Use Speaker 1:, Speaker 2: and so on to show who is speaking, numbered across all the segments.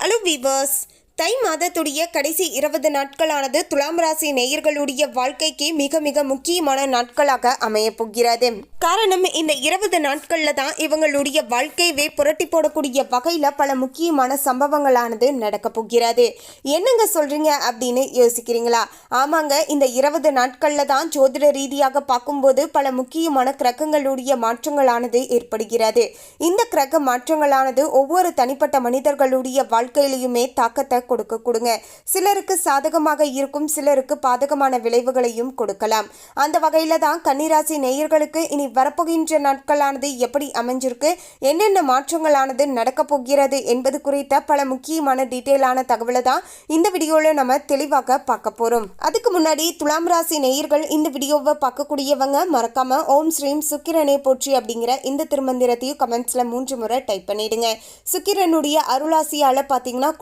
Speaker 1: Hello viewers. தை மாதத்துடைய கடைசி இருபது நாட்களானது துலாம் ராசி நேயர்களுடைய வாழ்க்கைக்கு மிக மிக முக்கியமான நாட்களாக அமைய போகிறது. காரணம் இந்த இருபது நாட்கள்ல தான் இவங்களுடைய வாழ்க்கையவே புரட்டி போடக்கூடிய வகையில பல முக்கியமான சம்பவங்களானது நடக்க போகிறது. என்னங்க சொல்றீங்க அப்படின்னு யோசிக்கிறீங்களா? ஆமாங்க இந்த இருபது நாட்கள்ல தான் ஜோதிட ரீதியாக பார்க்கும்போது பல முக்கியமான கிரகங்களுடைய மாற்றங்களானது ஏற்படுகிறது. இந்த கிரக மாற்றங்களானது ஒவ்வொரு தனிப்பட்ட மனிதர்களுடைய வாழ்க்கையிலையுமே தாக்கத்தை கொடுக்க கொடுங்க. சிலருக்கு சாதகமாக இருக்கும் சிலருக்கு பாதகமான விளைவுகளையும் கொடுக்கலாம். அந்த வகையில தான் கன்னிராசி நேயர்களுக்கு இனி வரப்போகின்ற நாட்களானது எப்படி அமைஞ்சிருக்கு என்னென்ன மாற்றங்களானது நடக்கப் போகிறது என்பது குறித்த பல முக்கியமான டீட்டெயிலான தகவலை தான் இந்த வீடியோவில் நம்ம தெளிவாக பார்க்க போறோம். அதுக்கு முன்னாடி துலாம் ராசி நேயர்கள் இந்த வீடியோவை பார்க்கக்கூடியவங்க மறக்காம ஓம் ஸ்ரீம் சுக்கிரனே போற்றி அப்படிங்கிற இந்த திருமந்திரத்தையும் கமெண்ட்ஸ்ல மூன்று முறை டைப் பண்ணிடுங்க. சுக்கிரனுடைய அருளாசியால பாத்தீங்கன்னா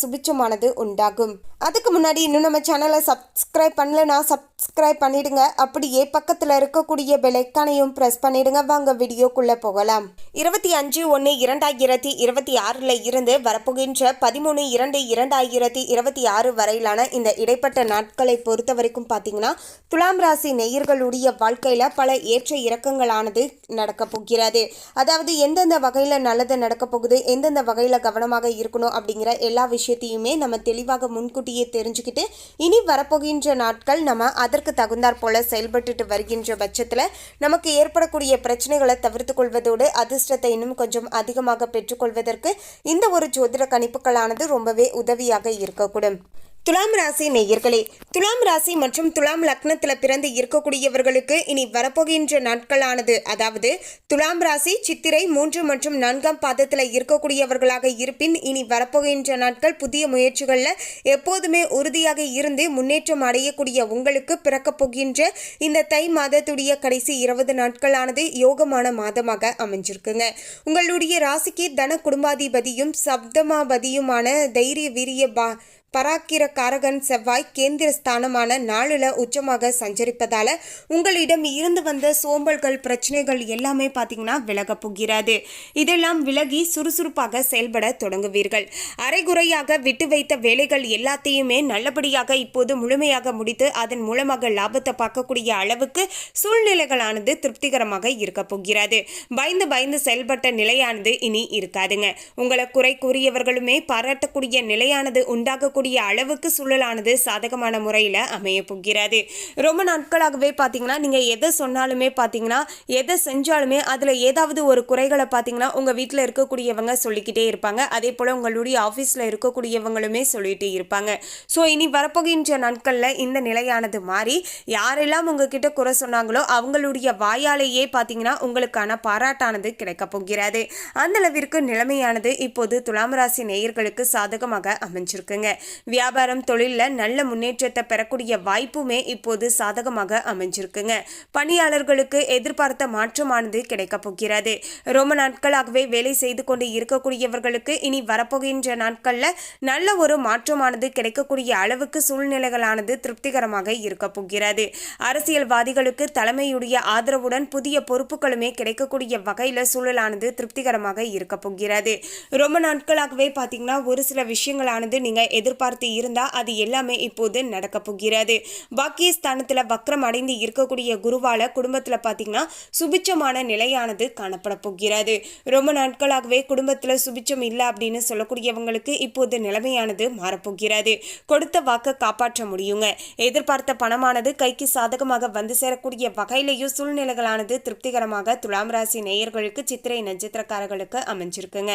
Speaker 1: சுபி சுபிச்சமானது உண்டாகும். அதுக்கு முன்னாடி இன்னும் நம்ம சேனலை சப்ஸ்கிரைப் பண்ணலனா சப்ஸ்கிரைப் பண்ணிடுங்க. அப்படியே பக்கத்தில் இருக்கக்கூடிய பெலைக்கானையும் ப்ரெஸ் பண்ணிடுங்க. வாங்க வீடியோக்குள்ளே போகலாம். இருபத்தி அஞ்சு ஒன்று இரண்டாயிரத்தி இருபத்தி ஆறில் இருந்து வரப்போகின்ற பதிமூணு இரண்டு இரண்டாயிரத்தி இருபத்தி ஆறு வரையிலான இந்த இடைப்பட்ட நாட்களை பொறுத்த வரைக்கும் பார்த்தீங்கன்னா துலாம் ராசி நேயர்களுடைய வாழ்க்கையில் பல ஏற்ற இறக்கங்களானது நடக்கப் போகிறது. அதாவது எந்தெந்த வகையில் நல்லது நடக்கப் போகுது எந்தெந்த வகையில் கவனமாக இருக்கணும் அப்படிங்கிற எல்லா விஷயத்தையுமே நம்ம தெளிவாக முன்கூட்டி முன்கூட்டியே தெரிஞ்சுக்கிட்டு இனி வரப்போகின்ற நாட்கள் நம்ம அதற்கு தகுந்தாற் போல செயல்பட்டுட்டு வருகின்ற பட்சத்தில் நமக்கு ஏற்படக்கூடிய பிரச்சனைகளை தவிர்த்து கொள்வதோடு அதிர்ஷ்டத்தை இன்னும் கொஞ்சம் அதிகமாக பெற்றுக்கொள்வதற்கு இந்த ஒரு ஜோதிட கணிப்புகளானது ரொம்பவே உதவியாக இருக்கக்கூடும். துலாம் ராசி நேயர்களே துலாம் ராசி மற்றும் துலாம் லக்னத்தில் பிறந்து இருக்கக்கூடியவர்களுக்கு இனி வரப்போகின்ற நாட்களானது. அதாவது துலாம் ராசி சித்திரை மூன்று மற்றும் நான்காம் பாதத்தில் இருக்கக்கூடியவர்களாக இருப்பின் இனி வரப்போகின்ற நாட்கள் புதிய முயற்சிகளில் எப்போதுமே உறுதியாக இருந்து முன்னேற்றம் அடையக்கூடிய உங்களுக்கு பிறக்கப் போகின்ற இந்த தை மாதத்துடைய கடைசி இருபது நாட்களானது யோகமான மாதமாக அமைஞ்சிருக்குங்க. உங்களுடைய ராசிக்கு தன குடும்பாதிபதியும் சப்தமாபதியுமான தைரிய வீரிய பா பராக்கிர காரகன் செவ்வாய் கேந்திர ஸ்தானமான நாளில் உச்சமாக சஞ்சரிப்பதால் உங்களிடம் இருந்து வந்த சோம்பல்கள் பிரச்சனைகள் எல்லாமே பார்த்தீங்கன்னா விலக போகிறது. இதெல்லாம் விலகி சுறுசுறுப்பாக செயல்பட தொடங்குவீர்கள். அரைகுறையாக விட்டு வைத்த வேலைகள் எல்லாத்தையுமே நல்லபடியாக இப்போது முழுமையாக முடித்து அதன் மூலமாக லாபத்தை பார்க்கக்கூடிய அளவுக்கு சூழ்நிலைகளானது திருப்திகரமாக இருக்க போகிறது. பயந்து பயந்து செயல்பட்ட நிலையானது இனி இருக்காதுங்க. உங்களை குறை கூறியவர்களுமே பாராட்டக்கூடிய நிலையானது உண்டாகக்கூடிய கூடிய அளவுக்கு சூழலானது சாதகமான முறையில் அமைய போகிறது. ரொம்ப நாட்களாகவே பார்த்தீங்கன்னா நீங்கள் எதை சொன்னாலுமே பார்த்தீங்கன்னா எதை செஞ்சாலுமே அதில் ஏதாவது ஒரு குறைகளை பார்த்தீங்கன்னா உங்கள் வீட்டில் இருக்கக்கூடியவங்க சொல்லிக்கிட்டே இருப்பாங்க. அதே போல் உங்களுடைய ஆஃபீஸில் இருக்கக்கூடியவங்களுமே சொல்லிகிட்டே இருப்பாங்க. ஸோ இனி வரப்போகின்ற நாட்களில் இந்த நிலையானது மாறி யாரெல்லாம் உங்ககிட்ட குறை சொன்னாங்களோ அவங்களுடைய வாயாலேயே பார்த்தீங்கன்னா உங்களுக்கான பாராட்டானது கிடைக்க போகிறது. அந்த அளவிற்கு நிலைமையானது இப்போது துலாம் ராசி நேயர்களுக்கு சாதகமாக அமைஞ்சிருக்குங்க. வியாபாரம் தொழிலில் நல்ல முன்னேற்றத்தை பெறக்கூடிய வாய்ப்புமே இப்போது சாதகமாக அமைஞ்சிருக்குங்க. பணியாளர்களுக்கு எதிர்பார்த்த மாற்றமானது கிடைக்க போகிறது. ரொம்ப நாட்களாகவே வேலை செய்து கொண்டு இருக்கக்கூடியவர்களுக்கு இனி வரப்போகின்ற நாட்களில் நல்ல ஒரு மாற்றமானது கிடைக்கக்கூடிய அளவுக்கு சூழ்நிலைகளானது திருப்திகரமாக இருக்க போகிறது. அரசியல்வாதிகளுக்கு தலைமையுடைய ஆதரவுடன் புதிய பொறுப்புகளுமே கிடைக்கக்கூடிய வகையில் சூழலானது திருப்திகரமாக இருக்க போகிறது. ரொம்ப நாட்களாகவே பார்த்தீங்கன்னா ஒரு சில விஷயங்களானது நீங்கள் எதிர்பார்த்து இருந்தால் அது எல்லாமே இப்போது நடக்க போகிறது. பாக்கிய ஸ்தானத்தில் வக்ரம் அடைந்து இருக்கக்கூடிய குருவால குடும்பத்தில் பார்த்தீங்கன்னா சுபிச்சமான நிலையானது காணப்பட போகிறது. ரொம்ப நாட்களாகவே குடும்பத்தில் சுபிச்சம் இல்லை அப்படின்னு சொல்லக்கூடியவங்களுக்கு இப்போது நிலைமையானது மாறப்போகிறது கொடுத்த வாக்கை காப்பாற்ற முடியுங்க. எதிர்பார்த்த பணமானது கைக்கு சாதகமாக வந்து சேரக்கூடிய வகையிலையும் சூழ்நிலைகளானது திருப்திகரமாக துலாம் ராசி நேயர்களுக்கு சித்திரை நட்சத்திரக்காரர்களுக்கு அமைஞ்சிருக்குங்க.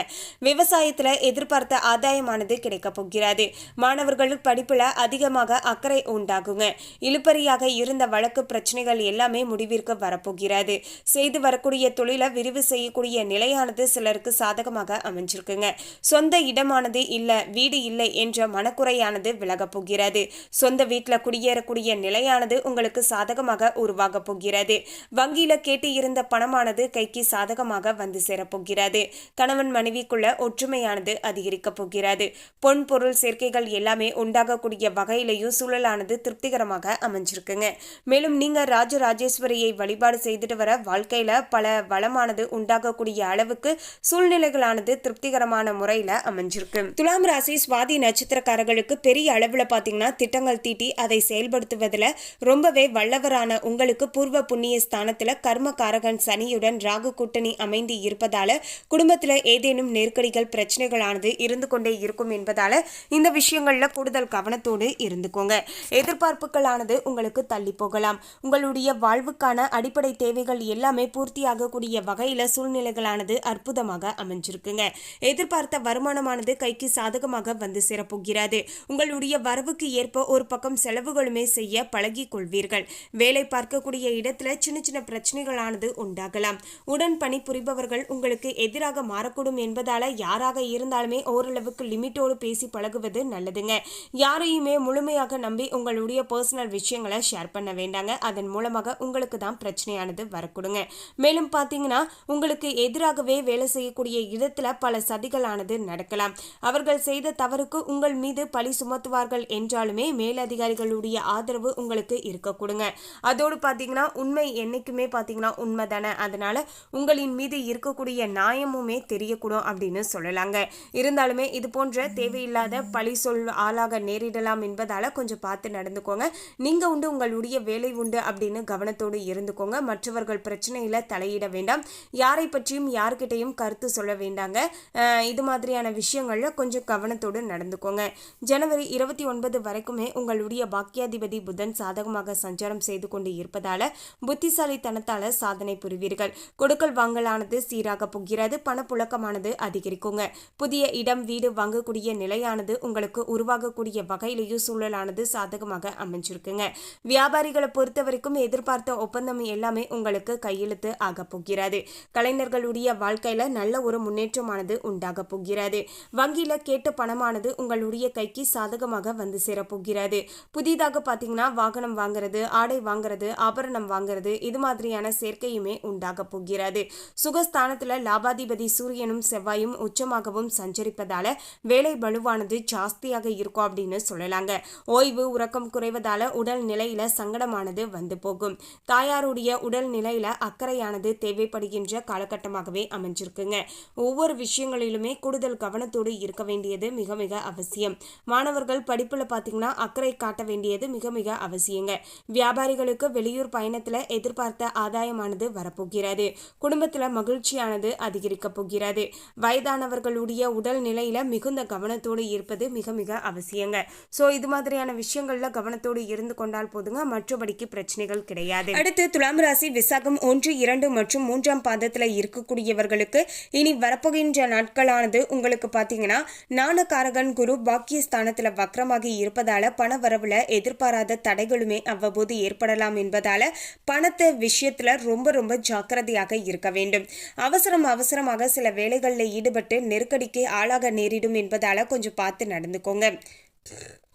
Speaker 1: விவசாயத்தில் எதிர்பார்த்த ஆதாயமானது கிடைக்க போகிறது. மாணவர்கள் படிப்புல அதிகமாக அக்கறை உண்டாகுங்க. இழுப்பறியாக இருந்த வழக்கு பிரச்சனைகள் எல்லாமே முடிவிற்கு வரப்போகிறது. செய்து வரக்கூடிய தொழிலை விரிவு செய்யக்கூடிய நிலையானது சிலருக்கு சாதகமாக அமைஞ்சிருக்குங்க. சொந்த இடமானது இல்ல வீடு இல்லை என்ற மனக்குறையானது விலகப் போகிறது. சொந்த வீட்டில் குடியேறக்கூடிய நிலையானது உங்களுக்கு சாதகமாக உருவாக போகிறது. வங்கியில கேட்டு இருந்த பணமானது கைக்கு சாதகமாக வந்து சேரப்போகிறது கணவன் மனைவிக்குள்ள ஒற்றுமையானது அதிகரிக்கப் போகிறது. பொன் பொருள் சேர்க்கைகள் சூழ்நிலைகள் எல்லாமே உண்டாகக்கூடிய வகையிலையும் சூழலானது திருப்திகரமாக அமைஞ்சிருக்குங்க. மேலும் நீங்கள் ராஜராஜேஸ்வரியை வழிபாடு செய்துட்டு வர வாழ்க்கையில் பல வளமானது உண்டாகக்கூடிய அளவுக்கு சூழ்நிலைகளானது திருப்திகரமான முறையில் அமைஞ்சிருக்கு. துலாம் ராசி சுவாதி நட்சத்திரக்காரர்களுக்கு பெரிய அளவில் பார்த்தீங்கன்னா திட்டங்கள் தீட்டி அதை செயல்படுத்துவதில் ரொம்பவே வல்லவரான உங்களுக்கு பூர்வ புண்ணிய ஸ்தானத்தில் கர்மகாரகன் சனியுடன் ராகு கூட்டணி அமைந்து இருப்பதால குடும்பத்தில் ஏதேனும் நெருக்கடிகள் பிரச்சனைகளானது இருந்து கொண்டே இருக்கும் என்பதால இந்த விஷயம் விஷயங்களில் கூடுதல் கவனத்தோடு இருந்துக்கோங்க. எதிர்பார்ப்புகளானது உங்களுக்கு தள்ளி போகலாம். உங்களுடைய வாழ்வுக்கான அடிப்படை தேவைகள் எல்லாமே பூர்த்தியாகக்கூடிய வகையில் சூழ்நிலைகளானது அற்புதமாக அமைஞ்சிருக்குங்க. எதிர்பார்த்த வருமானமானது கைக்கு சாதகமாக வந்து சேரப்போகிறது. உங்களுடைய வரவுக்கு ஏற்ப ஒரு பக்கம் செலவுகளுமே செய்ய பழகி கொள்வீர்கள். வேலை பார்க்கக்கூடிய இடத்துல சின்ன சின்ன பிரச்சனைகளானது உண்டாகலாம். உடன் பணிபுரிபவர்கள் உங்களுக்கு எதிராக மாறக்கூடும் என்பதால யாராக இருந்தாலுமே ஓரளவுக்கு லிமிட்டோடு பேசி பழகுவது நல்லதுங்க. யாரையுமே முழுமையாக நம்பி உங்களுடைய பர்சனல் விஷயங்களை ஷேர் பண்ண வேண்டாங்க. அதன் மூலமாக உங்களுக்கு தான் பிரச்சனையானது வரக்கூடுங்க. மேலும் பார்த்தீங்கன்னா உங்களுக்கு எதிராகவே வேலை செய்யக்கூடிய இடத்துல பல சதிகளானது நடக்கலாம். அவர்கள் செய்த தவறுக்கு உங்கள் மீது பழி சுமத்துவார்கள் என்றாலுமே மேலதிகாரிகளுடைய ஆதரவு உங்களுக்கு இருக்க கொடுங்க அதோடு பார்த்தீங்கன்னா உண்மை என்னைக்குமே பார்த்தீங்கன்னா உண்மை தானே அதனால உங்களின் மீது இருக்கக்கூடிய நியாயமுமே தெரியக்கூடும் அப்படின்னு சொல்லலாங்க. இருந்தாலுமே இது போன்ற தேவையில்லாத பழி சொல் ஆளாக நேரிடலாம் என்பதால கொஞ்சம் பார்த்து நடந்துக்கோங்க. நீங்க உண்டு உங்களுடைய வேலை உண்டு அப்படின்னு கவனத்தோடு இருந்துக்கோங்க. மற்றவர்கள் பிரச்சனையில் தலையிட வேண்டாம். யாரை பற்றியும் யார்கிட்டையும் கருத்து சொல்ல வேண்டாங்க. இது மாதிரியான விஷயங்கள்ல கொஞ்சம் கவனத்தோடு நடந்துக்கோங்க. ஜனவரி இருபத்தி ஒன்பது வரைக்குமே உங்களுடைய பாக்கியாதிபதி புதன் சாதகமாக சஞ்சாரம் செய்து கொண்டு இருப்பதால புத்திசாலித்தனத்தால சாதனை புரிவீர்கள். கொடுக்கல் வாங்கலானது சீராக போகிறது. பணப்புழக்கமானது அதிகரிக்குங்க. புதிய இடம் வீடு வாங்கக்கூடிய நிலையானது உங்களுக்கு உருவாகக்கூடிய வகையிலேயும் சூழலானது சாதகமாக அமைஞ்சிருக்குங்க. வியாபாரிகளை பொறுத்த வரைக்கும் எதிர்பார்த்த ஒப்பந்தம் எல்லாமே உங்களுக்கு கையெழுத்து ஆக போகிறது. கலைஞர்களுடைய வாழ்க்கையில நல்ல ஒரு முன்னேற்றமானது உண்டாக போகிறது. வங்கியில கேட்ட பணமானது உங்களுடைய கைக்கு சாதகமாக வந்து சேரப்போகிறது புதிதாக பாத்தீங்கன்னா வாகனம் வாங்குறது ஆடை வாங்குறது ஆபரணம் வாங்குறது இது மாதிரியான சேர்க்கையுமே உண்டாக போகிறது. சுகஸ்தானத்துல லாபாதிபதி சூரியனும் செவ்வாயும் உச்சமாகவும் சஞ்சரிப்பதால வேலை வலுவானது ஜாஸ்தி ஜாஸ்தியாக இருக்கும் அப்படின்னு சொல்லலாங்க. ஓய்வு உறக்கம் குறைவதால உடல் நிலையில சங்கடமானது வந்து போகும். தாயாருடைய உடல் நிலையில அக்கறையானது தேவைப்படுகின்ற காலகட்டமாகவே அமைஞ்சிருக்குங்க. ஒவ்வொரு விஷயங்களிலுமே கூடுதல் கவனத்தோடு இருக்க வேண்டியது மிக மிக அவசியம். மாணவர்கள் படிப்புல பாத்தீங்கன்னா அக்கறை காட்ட வேண்டியது மிக மிக அவசியங்க. வியாபாரிகளுக்கு வெளியூர் பயணத்துல எதிர்பார்த்த ஆதாயமானது வரப்போகிறது. குடும்பத்துல மகிழ்ச்சியானது அதிகரிக்க போகிறது. வயதானவர்களுடைய உடல் நிலையில மிகுந்த கவனத்தோடு இருப்பது மிக மிக அவசியங்க. ஸோ இது மாதிரியான விஷயங்கள்ல கவனத்தோடு இருந்து கொண்டால் போதுங்க. மற்றபடிக்கு பிரச்சனைகள் கிடையாது. அடுத்து துலாம் ராசி விசாகம் ஒன்று இரண்டு மற்றும் மூன்றாம் பாதத்தில் இருக்கக்கூடியவர்களுக்கு இனி வரப்போகின்ற நாட்களானது உங்களுக்கு பாத்தீங்கன்னா நாணகாரகன் குரு பாக்கியஸ்தானத்துல வக்ரமாகி இருப்பதால பண வரவுல எதிர்பாராத தடைகளுமே அவ்வப்போது ஏற்படலாம் என்பதால பணத்தை விஷயத்துல ரொம்ப ரொம்ப ஜாக்கிரதையாக இருக்க வேண்டும். அவசரம் அவசரமாக சில வேலைகளில் ஈடுபட்டு நெருக்கடிக்கு ஆளாக நேரிடும் என்பதால கொஞ்சம் பார்த்து நடந்துக்கோங்க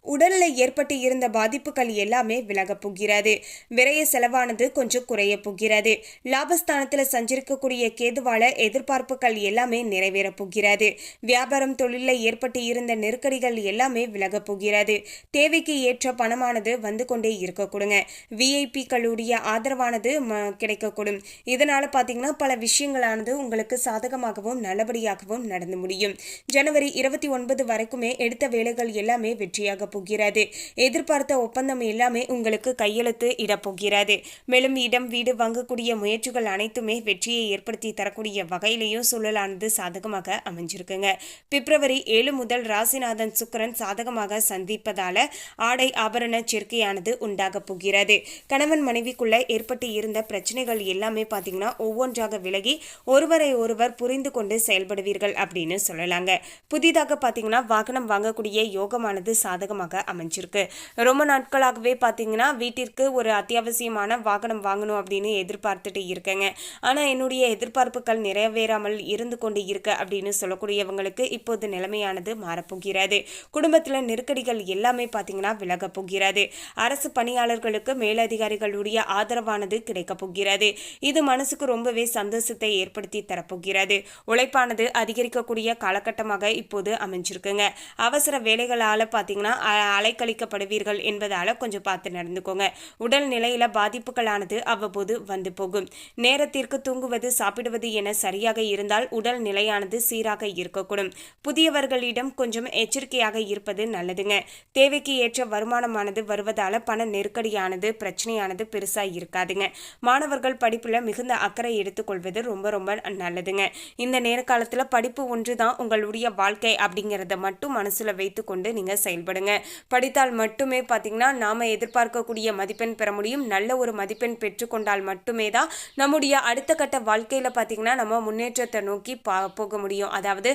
Speaker 1: உடலில் ஏற்பட்டு இருந்த பாதிப்புகள் எல்லாமே விலகப் போகிறது. விரைய செலவானது கொஞ்சம் குறைய போகிறது. லாபஸ்தானத்தில் சஞ்சரிக்கக்கூடிய கேதுவால எதிர்பார்ப்புகள் எல்லாமே நிறைவேறப் போகிறது. வியாபாரம் தொழிலில் ஏற்பட்டு இருந்த நெருக்கடிகள் எல்லாமே விலகப் போகிறது. தேவைக்கு ஏற்ற பணமானது வந்து கொண்டே இருக்கக்கூடுங்க விஐபிக்களுடைய ஆதரவானது ம- கிடைக்கக்கூடும் இதனால பார்த்தீங்கன்னா பல விஷயங்களானது உங்களுக்கு சாதகமாகவும் நல்லபடியாகவும் நடந்து முடியும். ஜனவரி இருபத்தி ஒன்பது வரைக்குமே எடுத்த வேலைகள் எல்லாமே வெற்றியாக போகிறது எதிர்பார்த்த ஒப்பந்தம் எல்லாமே உங்களுக்கு கையெழுத்து இடப்போகிறது. மேலும் இடம் வீடு வாங்கக்கூடிய முயற்சிகள் அனைத்துமே வெற்றியை ஏற்படுத்தி தரக்கூடிய வகையிலையும் சூழலானது சாதகமாக அமைஞ்சிருக்குங்க. பிப்ரவரி ஏழு முதல் ராசிநாதன் சுக்கிரன் சாதகமாக சந்திப்பதால ஆடை ஆபரண சேர்க்கையானது உண்டாக போகிறது. கணவன் மனைவிக்குள்ள ஏற்பட்டு இருந்த பிரச்சனைகள் எல்லாமே பார்த்தீங்கன்னா ஒவ்வொன்றாக விலகி ஒருவரை ஒருவர் புரிந்து கொண்டு செயல்படுவீர்கள் அப்படின்னு சொல்லலாங்க. புதிதாக பார்த்தீங்கன்னா வாகனம் வாங்கக்கூடிய யோகமானது சாதகமாக காரணமாக அமைஞ்சிருக்கு. ரொம்ப நாட்களாகவே பார்த்தீங்கன்னா வீட்டிற்கு ஒரு அத்தியாவசியமான வாகனம் வாங்கணும் அப்படின்னு எதிர்பார்த்துட்டு இருக்கேங்க. ஆனால் என்னுடைய எதிர்பார்ப்புகள் நிறைவேறாமல் இருந்து கொண்டு இருக்கு அப்படின்னு சொல்லக்கூடியவங்களுக்கு இப்போது நிலைமையானது மாறப்போகிறது. குடும்பத்தில் நெருக்கடிகள் எல்லாமே பார்த்தீங்கன்னா விலகப் போகிறது. அரசு பணியாளர்களுக்கு மேலதிகாரிகளுடைய ஆதரவானது கிடைக்கப் போகிறது. இது மனசுக்கு ரொம்பவே சந்தோஷத்தை ஏற்படுத்தி தரப்போகிறது. உழைப்பானது அதிகரிக்கக்கூடிய காலகட்டமாக இப்போது அமைஞ்சிருக்குங்க. அவசர வேலைகளால் பார்த்தீங்கன்னா அலைக்கழிக்கப்படுவீர்கள் என்பதால் கொஞ்சம் பார்த்து நடந்துக்கோங்க. உடல் நிலையில பாதிப்புகளானது அவ்வப்போது வந்து போகும். நேரத்திற்கு தூங்குவது சாப்பிடுவது என சரியாக இருந்தால் உடல் நிலையானது சீராக இருக்கக்கூடும். புதியவர்களிடம் கொஞ்சம் எச்சரிக்கையாக இருப்பது நல்லதுங்க. தேவைக்கு ஏற்ற வருமானமானது வருவதால பண நெருக்கடியானது பிரச்சனையானது பெருசா இருக்காதுங்க. மாணவர்கள் படிப்புல மிகுந்த அக்கறை எடுத்துக்கொள்வது ரொம்ப ரொம்ப நல்லதுங்க. இந்த நேர காலத்துல படிப்பு ஒன்று தான் உங்களுடைய வாழ்க்கை அப்படிங்கிறத மட்டும் மனசுல வைத்துக்கொண்டு நீங்க செயல்படுங்க. படித்தால் மட்டுமே பார்த்தீங்கன்னா நாம் எதிர்பார்க்கக்கூடிய மதிப்பெண் பெற முடியும். நல்ல ஒரு மதிப்பெண் பெற்றுக்கொண்டால் மட்டுமே தான் நம்முடைய அடுத்த கட்ட வாழ்க்கையில் பார்த்தீங்கன்னா நம்ம முன்னேற்றத்தை நோக்கி பா போக முடியும். அதாவது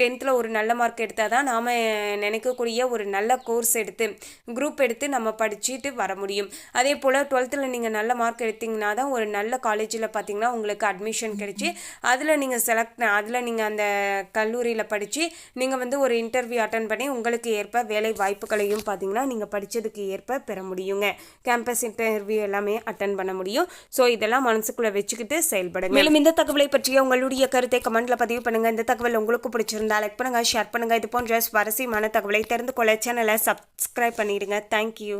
Speaker 1: டென்த்தில் ஒரு நல்ல மார்க் எடுத்தால் தான் நாம் நினைக்கக்கூடிய ஒரு நல்ல கோர்ஸ் எடுத்து குரூப் எடுத்து நம்ம படிச்சுட்டு வர முடியும். அதே போல் டுவெல்த்தில் நீங்கள் நல்ல மார்க் எடுத்தீங்கன்னா தான் ஒரு நல்ல காலேஜில் பார்த்தீங்கன்னா உங்களுக்கு அட்மிஷன் கிடைச்சி அதில் நீங்கள் செலக்ட் அதில் நீங்கள் அந்த கல்லூரியில் படித்து நீங்கள் வந்து ஒரு இன்டர்வியூ அட்டன் பண்ணி உங்களுக்கு ஏற்ப வேலை வாய்ப்பு வாய்ப்புகளையும் பார்த்தீங்கன்னா நீங்கள் படித்ததுக்கு ஏற்ப பெற முடியுங்க. கேம்பஸ் இன்டர்வியூ எல்லாமே அட்டன் பண்ண முடியும். ஸோ இதெல்லாம் மனசுக்குள்ளே வச்சுக்கிட்டு செயல்படுங்க. மேலும் இந்த தகவலை பற்றிய உங்களுடைய கருத்தை கமெண்ட்ல பதிவு பண்ணுங்க. இந்த தகவல் உங்களுக்கு பிடிச்சிருந்தா லைக் பண்ணுங்க ஷேர் பண்ணுங்க. இது போன்ற சுவாரஸ்யமான தகவலை தெரிந்து கொள்ள சேனலை சப்ஸ்கிரைப் பண்ணிடுங்க. தேங்க்யூ